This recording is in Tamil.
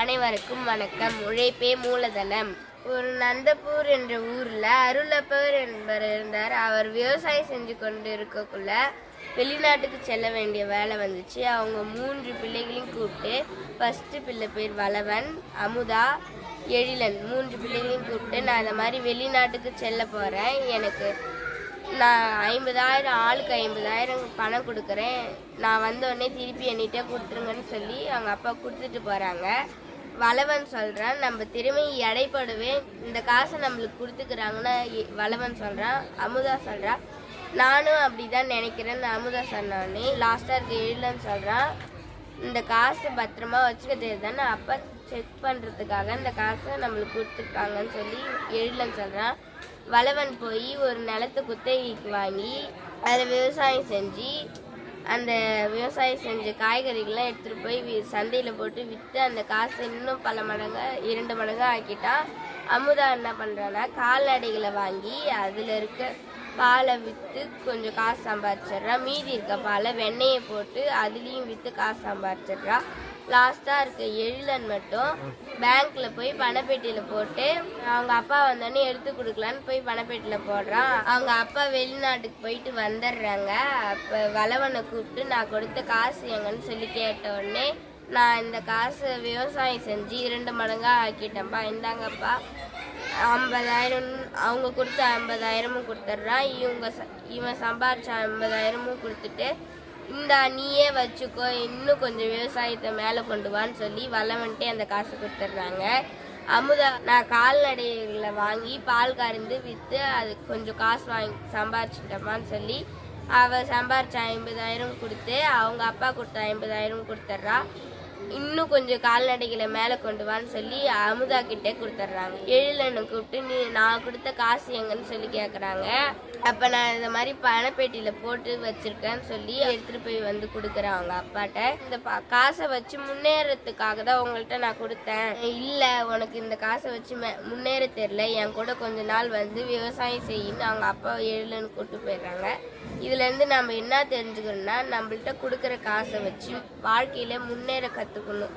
அனைவருக்கும் வணக்கம். உழைப்பே மூலதனம். ஒரு நந்தபூர் என்ற ஊர்ல அருளப்பவர் என்பவர் இருந்தார். அவர் விவசாயம் செஞ்சு கொண்டு இருக்கக்குள்ள வெளிநாட்டுக்கு செல்ல வேண்டிய வேலை வந்துச்சு. அவங்க மூன்று பிள்ளைகளையும் கூப்பிட்டு ஃபஸ்ட்டு பிள்ளை பேர் வளவன் அமுதா எழிலன். மூன்று பிள்ளைகளையும் கூப்பிட்டு நான் இந்த மாதிரி வெளிநாட்டுக்கு செல்ல போகிறேன் எனக்கு நான் ஐம்பதாயிரம் ஆளுக்கு ஐம்பதாயிரம் பணம் கொடுக்குறேன். நான் வந்தோடனே திருப்பி என்கிட்ட கொடுத்துருங்கன்னு சொல்லி அவங்க அப்பா கொடுத்துட்டு போகிறாங்க வளவன் சொல்கிறான் நம்ம திறமை எடைப்படவே இந்த காசை நம்மளுக்கு கொடுத்துக்கிறாங்கன்னு வளவன் சொல்கிறான் அமுதா சொல்கிறான் நானும் அப்படி தான் நினைக்கிறேன்னு அமுதா சொன்னோடனே லாஸ்ட்டாக இருக்க எழுதுன்னு சொல்கிறான் இந்த காசு பத்திரமா வச்சுக்க தானே அப்பா செக் பண்ணுறதுக்காக இந்த காசை நம்மளுக்கு கொடுத்துருக்காங்கன்னு சொல்லி எழிலன் சொல்கிறான் வளவன் போய் ஒரு நிலத்தை குத்தகைக்கு வாங்கி அதில் விவசாயம் செஞ்சு அந்த விவசாயம் செஞ்ச காய்கறிகள்லாம் எடுத்துகிட்டு போய் சந்தையில் போட்டு விற்று அந்த காசு இன்னும் பல மடங்கு இரண்டு மடங்கு ஆக்கிட்டான். அமுதா என்ன பண்ணுறான்னா கால்நடைகளை வாங்கி அதில் இருக்க பாலை விற்று கொஞ்சம் காசு சம்பாதிச்சிட்றா மீதி இருக்க பாலை வெண்ணெயை போட்டு அதுலேயும் விற்று காசு சம்பாதிச்சிட்றா லாஸ்ட்டாக இருக்க எழிலன் மட்டும் பேங்க்கில் போய் பணப்பேட்டியில் போட்டு அவங்க அப்பா வந்தோடனே எடுத்து கொடுக்கலான்னு போய் பணப்பேட்டியில் போடுறான். அவங்க அப்பா வெளிநாட்டுக்கு போயிட்டு வந்துடுறாங்க. அப்போ வளவனை கூப்பிட்டு நான் கொடுத்த காசு எங்கன்னு சொல்லி கேட்ட நான் இந்த காசை விவசாயம் செஞ்சு இரண்டு மடங்காக ஆக்கிட்டேன்ப்பா இந்தாங்கப்பா. ஐம்பதாயிரம் அவங்க கொடுத்த ஐம்பதாயிரமும் கொடுத்துட்றான் இவங்க ச- இவன் சம்பாரிச்ச ஐம்பதாயிரமும் கொடுத்துட்டு இந்தா நீயே வச்சுக்கோ இன்னும் கொஞ்சம் விவசாயத்தை மேலே கொண்டு வான்னு சொல்லி வல்லவன்ட்டே அந்த காசு கொடுத்துட்றாங்க. அமுதா நான் கால்நடைகளை வாங்கி பால் கறந்து விற்று அது கொஞ்சம் காசு வாங்கி சம்பாரிச்சிட்டப்பான்னு சொல்லி அவள் சம்பாரிச்ச ஐம்பதாயிரம் கொடுத்து அவங்க அப்பா கொடுத்த ஐம்பதாயிரம் கொடுத்துட்றா. இன்னும் கொஞ்சம் கால்நடைகளை மேலே கொண்டு வான்னு சொல்லி அமுதா கிட்டே கொடுத்துட்றாங்க. எழிலனை கூப்பிட்டு நீ நான் கொடுத்த காசு எங்கன்னு சொல்லி கேட்குறாங்க. அப்போ நான் இந்த மாதிரி பணப்பேட்டியில் போட்டு வச்சிருக்கேன்னு சொல்லி எடுத்துகிட்டு போய் வந்து கொடுக்குறேன் அவங்க அப்பாட்ட. இந்த ப- காசை வச்சு முன்னேறத்துக்காக தான் உங்கள்கிட்ட நான் கொடுத்தேன். இல்லை உனக்கு இந்த காசை வச்சு முன்னேற தெரில என் கூட கொஞ்ச நாள் வந்து விவசாயம் செய்யின்னு அவங்க அப்பா எழிலன்னு கூப்பிட்டு போயிடுறாங்க. இதுலேருந்து நம்ம என்ன தெரிஞ்சுக்கணும்னா நம்மள்கிட்ட கொடுக்குற காசை வச்சு வாழ்க்கையில் முன்னேற கற்றுக்கணும்